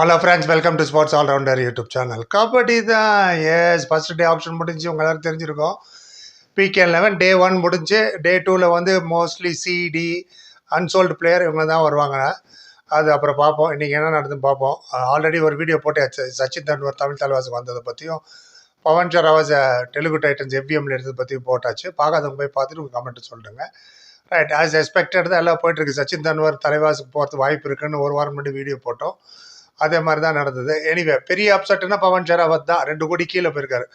Hello friends welcome to sports allrounder YouTube channel kabaddi தான். S first day option முடிஞ்சு உங்கள் எல்லாரும் தெரிஞ்சிருக்கோம். பிகே லெவன் டே ஒன் முடிஞ்சு டே டூவில் வந்து மோஸ்ட்லி சிடி அன்சோல்டு பிளேயர் இவங்க தான் வருவாங்க. அது அப்புறம் பார்ப்போம். இன்றைக்கி என்ன நடந்து பார்ப்போம். ஆல்ரெடி ஒரு வீடியோ போட்டாச்சு. சச்சின் தண்டுவர் தமிழ் தலைவாசுக்கு வந்ததை பற்றியும் பவன் சரவாஸ் தெலுங்கு டைட்டன்ஸ் எஃபிஎம்ல எடுத்தது பற்றியும் போட்டாச்சு. பார்க்காதவங்க போய் பார்த்துட்டு உங்கள் கமெண்ட் சொல்லுங்க. ரைட் ஆஸ் எக்ஸ்பெக்டட் தான் எல்லாம் போயிட்டுருக்கு சச்சின் தன்வர் தலைவாசுக்கு போகிறதுக்கு வாய்ப்பு இருக்குன்னு ஒரு வாரம் முன்னாடி வீடியோ போட்டோம். அதே மாதிரி தான் நடந்தது. எனிவே பெரிய அப்செட்னா பவன் ஷெராவத் தான். ரெண்டு கோடி கீழே போயிருக்காரு.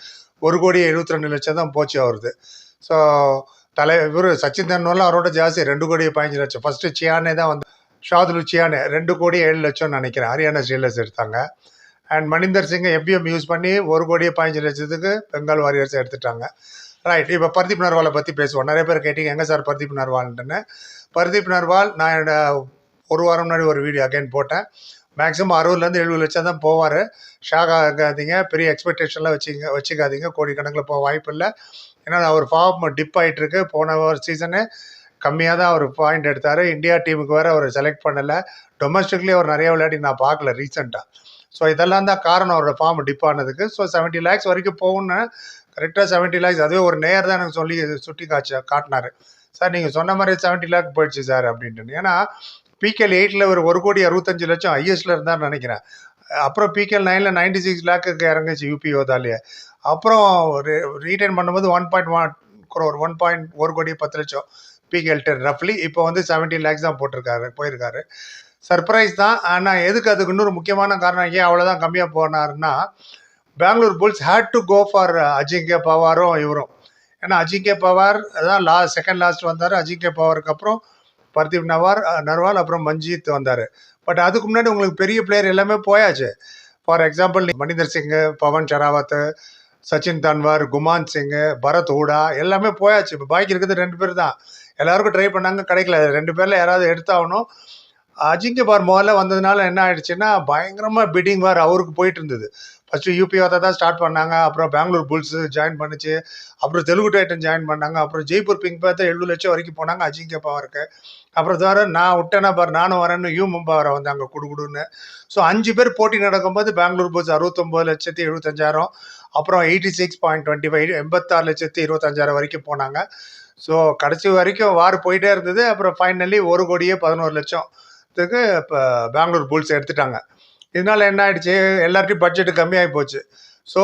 ஒரு கோடி எழுபத்தி ரெண்டு லட்சம் தான் போச்சு அவருது. ஸோ தலை இவர் சச்சின் தெண்டுல்கர் அவரோட ஜாஸ்தி. ரெண்டு கோடி பதினஞ்சு லட்சம். ஃபர்ஸ்ட் சியானே தான் வந்து ஷாதுலு சியானே. ரெண்டு கோடி ஏழு லட்சம்னு நினைக்கிறேன். ஹரியானா ஸ்டீலர்ஸ் எடுத்தாங்க. And Maninder Singh FBM use பண்ணி ஒரு கோடியே பதினஞ்சு லட்சத்துக்கு பெங்கால் வாரியர்ஸ் எடுத்துட்டாங்க. ரைட் இப்போ பர்தீப் நர்வாலை பற்றி பேசுவோம். நிறைய பேர் கேட்டிங்க எங்கே சார் பர்தீப் நர்வால்ன்ட்டுன்னு? பர்தீப் நர்வால் நான் என்னோட ஒரு வாரம் முன்னாடி ஒரு வீடியோ அகைன் போட்டேன். மேக்ஸிமம் அறுபதுலேருந்து எழுபது லட்சம் தான் போவார். ஷாக் ஆகாதீங்க. பெரிய எக்ஸ்பெக்டேஷன்லாம் வச்சுங்க வச்சுக்காதீங்க. கோடிக்கணக்கில் போக வாய்ப்பு இல்லை. ஏன்னா அவர் ஃபார்ம் டிப் ஆகிட்டுருக்கு போன ஒரு சீசனு கம்மியாக தான் அவர் பாயிண்ட் எடுத்தார். இந்தியா டீமுக்கு வேறு அவர் செலக்ட் பண்ணலை. டொமஸ்டிக்லேயே அவர் நிறைய விளையாடி நான் பார்க்கல ரீசெண்டாக ஸோ இதெல்லாம் தான் காரணம் அவரோட ஃபார்ம் டிப் ஆனதுக்கு. ஸோ செவன்ட்டி லேக்ஸ் வரைக்கும் போகணும்னு கரெக்டாக செவன்ட்டி லேக்ஸ் அதுவே ஒரு நேர் தான் எனக்கு சொல்லி சுட்டி காய்ச்ச காட்டினார். சார் நீங்கள் சொன்ன மாதிரி செவன்ட்டி லேக் போயிடுச்சு சார் அப்படின்ட்டு. ஏன்னா பிகேல் எயிட்டில் ஒரு ஒரு கோடி அறுபத்தஞ்சு லட்சம் ஐஎஸ்ல இருந்தார் நினைக்கிறேன். அப்புறம் பிகேல் நைனில் நைன்டி சிக்ஸ் லேக்குக்கு இறங்குச்சு யூபிஓதாலேயே அப்புறம் ரீட்டைன் பண்ணும்போது one point one crore one point ஒரு கோடி பத்து லட்சம் பிகேல் டென் ரஃப்லி இப்போ வந்து செவன்டீன் லேக்ஸ் தான் போட்டிருக்காரு போயிருக்காரு. சர்ப்ரைஸ் தான். ஆனால் எதுக்கு அதுக்கு இன்னொரு முக்கியமான காரணம் ஏன் அவ்வளோதான் கம்மியாக போனாருன்னா Bengaluru Bulls had to go for Ajinkya பவாரும் இவரும். ஏன்னா அஜிங்கே பவார் அதான் லா செகண்ட் லாஸ்ட் வந்தார். அஜிங்கே பவாருக்கு அப்புறம் பர்தீப் நவார் நர்வால் அப்புறம் மஞ்சித் வந்தார். பட் அதுக்கு முன்னாடி உங்களுக்கு பெரிய பிளேயர் எல்லாமே போயாச்சு. ஃபார் எக்ஸாம்பிள் மணிந்தர் சிங்கு பவன் ஷராவத் சச்சின் தன்வார் குமான் சிங்கு பரத் ஹூடா எல்லாமே போயாச்சு. இப்போ பாக்கி இருக்கிறது ரெண்டு பேர் தான். எல்லாருக்கும் ட்ரை பண்ணாங்க கிடைக்கல. ரெண்டு பேரில் யாராவது எடுத்தாகணும். அஜிங்க பார் முதல்ல வந்ததுனால என்ன ஆயிடுச்சுன்னா பயங்கரமாக பிட்டிங் வார் அவருக்கு போயிட்டு இருந்தது. ஃபஸ்ட்டு யூபிஓத்தை தான் ஸ்டார்ட் பண்ணாங்க அப்புறம் பெங்களூர் புல்ஸு ஜாயின் பண்ணிச்சு அப்புறம் தெலுங்கு டைட்டன் ஜாயின் பண்ணாங்க அப்புறம் ஜெய்ப்பூர் பிங்க் பார்த்து எழுபது லட்சம் வரைக்கும் போனாங்க அஜிங்க பவருக்கு அப்புறம் தவிர நான் விட்டேனா பார் நானும் வரேன்னு யூ மும்பாவரை வந்தாங்க குடுகுடுன்னு ஸோ அஞ்சு பேர் போட்டி நடக்கும்போது பெங்களூர் புல்ஸ் அறுபத்தொம்போது லட்சத்தி எழுபத்தஞ்சாயிரம் அப்புறம் eighty six point twenty five எண்பத்தாறு லட்சத்தி இருபத்தஞ்சாயிரம் வரைக்கும் போனாங்க. ஸோ கடைசி வரைக்கும் வார் போயிட்டே இருந்தது அப்புறம் ஃபைனலி ஒரு கோடியே பதினோரு லட்சம். லட்சத்துக்கு இப்போ பெங்களூர் புல்ஸ் எடுத்துட்டாங்க. இதனால என்ன ஆயிடுச்சு? எல்லார்ட்டையும் பட்ஜெட்டு கம்மியாகி போச்சு. ஸோ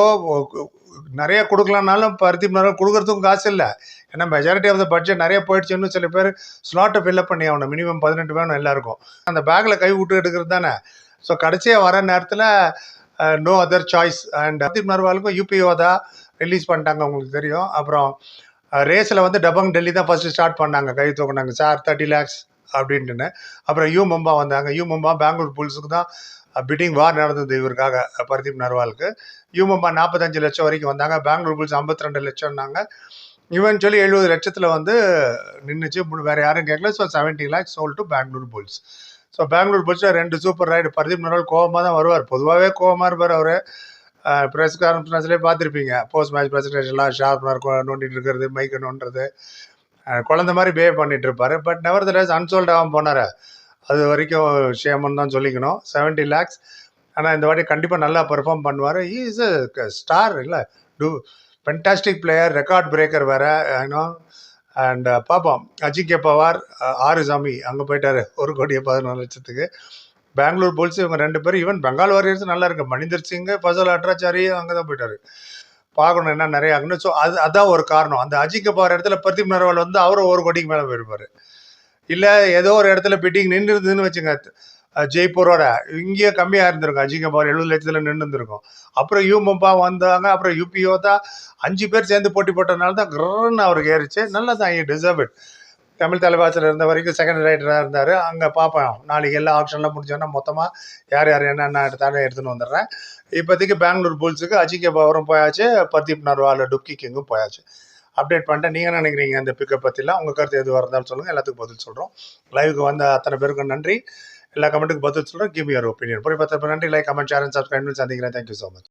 நிறைய கொடுக்கலனாலும் பருத்தி மரம் கொடுக்கறதுக்கும் காசு இல்லை. ஏன்னா மெஜாரிட்டி ஆஃப் த பட்ஜெட் நிறைய போயிடுச்சுன்னு சில பேர் ஸ்லாட்டை ஃபில்அப் பண்ணி ஆகணும். மினிமம் பதினெட்டு வேணும் எல்லாருக்கும். அந்த பேக்கில் கை விட்டு எடுக்கிறது தானே. ஸோ கடைசியாக வர நேரத்தில் no other choice and Pardeep நர்வாலுக்கும் UPO தான் ரிலீஸ் பண்ணிட்டாங்க உங்களுக்கு தெரியும். அப்புறம் ரேஸில் வந்து டபங் டெல்லி தான் ஃபஸ்ட்டு ஸ்டார்ட் பண்ணாங்க. கை தூக்குனாங்க. சார் தேர்ட்டி லேக்ஸ் அப்படின்ட்டுன்னு அப்புறம் யூ மும்பா வந்தாங்க. யூ மும்பா பெங்களூர் புல்ஸுக்கு தான் பிட்டிங் வார் நடந்தது இவருக்காக பர்தீப் நர்வாலுக்கு. யூ மும்பா நாற்பத்தஞ்சு லட்சம் வரைக்கும் வந்தாங்க. பெங்களூர் புல்ஸ் ஐம்பத்தி ரெண்டு லட்சம்னாங்க. இவன் சொல்லி எழுபது லட்சத்தில் வந்து நின்றுச்சு வேறு யாரும் கேட்கல. So seventy lakhs sold to Bengaluru Bulls. So Bengaluru புல்ஸில் ரெண்டு சூப்பர் ரைடு பர்தீப் நர்வால் கோபமாக தான் வருவார். பொதுவாகவே கோபமாக இருப்பார் அவர். ப்ரெஸ் கான்ஃபரன்ஸ்லேயே பார்த்துருப்பீங்க. போஸ்ட் மேட்ச் ப்ரெசன்டேஷன்லாம் ஷார்ப்னர் நோண்டிட்டு இருக்கிறது மைக்கை நோண்டுறது. குழந்த மாதிரி பிஹேவ் பண்ணிட்டு இருப்பாரு பட் நெவர் தலஸ் அன்சோல்ட் ஆகாமல் போனார். அது வரைக்கும் ஷேமன் தான் சொல்லிக்கணும். செவன்ட்டி லேக்ஸ் ஆனால் இந்த வாட்டி கண்டிப்பாக நல்லா பெர்ஃபார்ம் பண்ணுவார். இஸ் அ ஸ்டார் இல்லை. Too fantastic player record breaker வேறு ஏன்னா அண்ட் பார்ப்போம் அஜிங்கே பவார் ஆறு சாமி அங்கே போயிட்டார். ஒரு கோடியே பதினொன்று லட்சத்துக்கு. பெங்களூர் புல்ஸ் இவங்க ரெண்டு பேரும் ஈவன் பெங்கால் வாரியர்ஸ் நல்லா இருக்கு. மணிந்தர் சிங் ஃபசல் அட்ராச்சாரி அங்கே தான் போயிட்டாரு. பார்க்கணும் என்ன நிறைய ஆகணும் ஸோ அது அதான் ஒரு காரணம். அந்த அஜிங்க போகிற இடத்துல பிரதீப் நர்வால் வந்து அவரும் ஒரு கோடிக்கு மேலே போயிருப்பார். இல்லை ஏதோ ஒரு இடத்துல பிட்டிங் நின்று இருந்ததுன்னு வச்சுங்க ஜெய்ப்பூரோட. இங்கேயே கம்மியாக இருந்திருக்கும். அஜிங்க பவர் எழுபது லட்சத்தில் நின்று இருந்திருக்கும். அப்புறம் யூமம்பா வந்தாங்க அப்புறம் யூபிஓ தான். அஞ்சு பேர் சேர்ந்து போட்டி போட்டதுனால தான் கிரன்னு அவருக்கு ஏறிச்சு. நல்லா தான் I deserve it Tamil Thalaivas இருந்த வரைக்கும் செகண்ட் ரைட்டராக இருந்தார். அங்கே பார்ப்போம் நாளைக்கு எல்லா ஆப்ஷன்லாம் முடிச்சோன்னா மொத்தமாக யார் யார் என்னென்ன எடுத்தாலும் எடுத்துன்னு வந்துடுறேன். இப்போதைக்கு பெங்களூர் புல்ஸுக்கு அஜிங்கே பவரும் போயாச்சு பர்தீப் நர்வால் டுப்கி கிங்கும் போயாச்சு. அப்டேட் பண்ணிட்டேன். நீங்கள் நினைக்கிறீங்க அந்த பிக்கப் பற்றிலாம் உங்கள் கருத்து எதுவாக இருந்தாலும் சொல்லுங்கள் எல்லாத்துக்கும் பதில் சொல்கிறோம் லைவுக்கு வந்த அத்தனை பேருக்கும் நன்றி. எல்லா கமெண்ட்டுக்கு பதில் சொல்கிறோம் கிவ் யுவர் ஒப்பீனியன் புரிய பத்து நன்றி. Like comment share and subscribe சந்திக்கிறேன். Thank you so much